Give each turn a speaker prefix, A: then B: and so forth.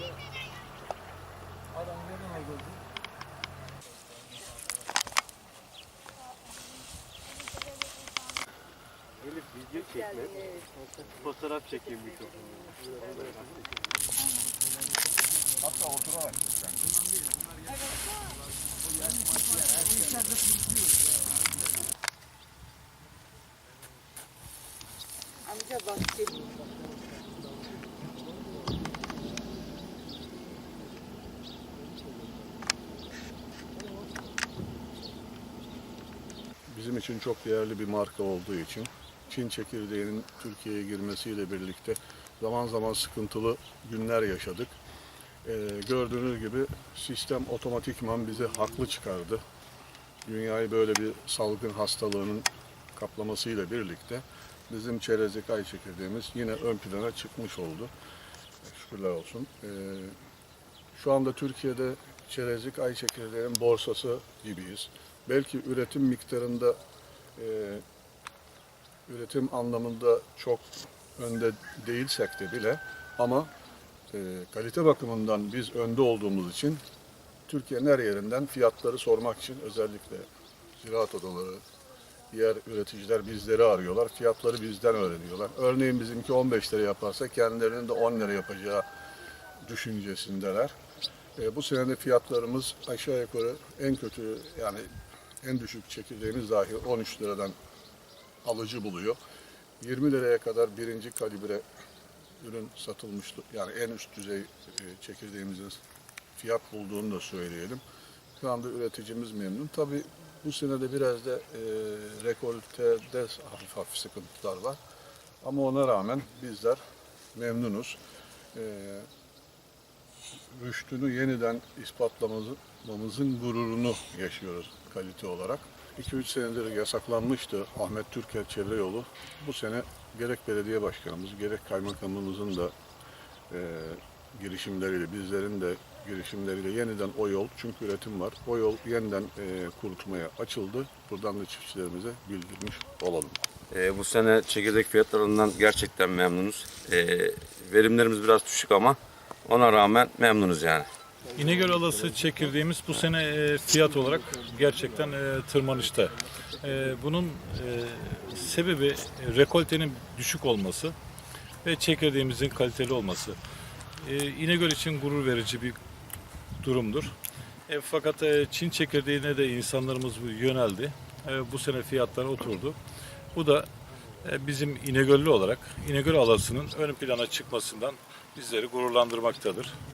A: Elif video çekme. Fotoğraf çekeyim mikrofonu.
B: Hatta oturarak lütfen.
C: Amca bahçeli.
B: Bizim için çok değerli bir marka olduğu için Çin çekirdeğinin Türkiye'ye girmesiyle birlikte zaman zaman sıkıntılı günler yaşadık. Ee, gördüğünüz gibi sistem otomatikman bizi haklı çıkardı. Dünyayı böyle bir salgın hastalığının kaplamasıyla birlikte bizim çerezlik ay çekirdeğimiz yine ön plana çıkmış oldu. Şükürler olsun. Ee, şu anda Türkiye'de çerezlik ay çekirdeğinin borsası gibiyiz. Belki üretim miktarında, e, üretim anlamında çok önde değilsek de bile ama e, kalite bakımından biz önde olduğumuz için Türkiye'nin her yerinden fiyatları sormak için özellikle ziraat odaları, diğer üreticiler bizleri arıyorlar. Fiyatları bizden öğreniyorlar. Örneğin bizimki 15 lira yaparsa kendilerinin de 10 lira yapacağı düşüncesindeler. E, bu sene de fiyatlarımız aşağı yukarı en kötü yani en düşük çekirdeğimiz dahi 13 liradan alıcı buluyor. 20 liraya kadar birinci kalibre ürün satılmıştı. Yani en üst düzey e, çekirdeğimizin fiyat bulduğunu da söyleyelim. Şu anda üreticimiz memnun. Tabii bu sene de biraz da e, rekoltede hafif hafif sıkıntılar var. Ama ona rağmen bizler memnunuz. E, rüştünü yeniden ispatlamamızın gururunu yaşıyoruz kalite olarak. 2-3 senedir yasaklanmıştı Ahmet Türker Çevre Yolu. Bu sene gerek belediye başkanımız gerek kaymakamımızın da e, girişimleriyle, bizlerin de girişimleriyle yeniden o yol, çünkü üretim var, o yol yeniden e, kurutmaya açıldı. Buradan da çiftçilerimize bildirmiş olalım.
D: Ee, bu sene çekirdek fiyatlarından gerçekten memnunuz. Ee, verimlerimiz biraz düşük ama ona rağmen memnunuz yani.
E: İnegöl alası çekirdeğimiz bu sene e, fiyat olarak gerçekten e, tırmanışta. E, Bunun sebebi rekoltenin düşük olması ve çekirdeğimizin kaliteli olması. İnegöl için gurur verici bir durumdur. Fakat Çin çekirdeğine de insanlarımız yöneldi. Bu sene fiyatlar oturdu. Bu da bizim İnegöllü olarak İnegöl alasının ön plana çıkmasından bizleri gururlandırmaktadır.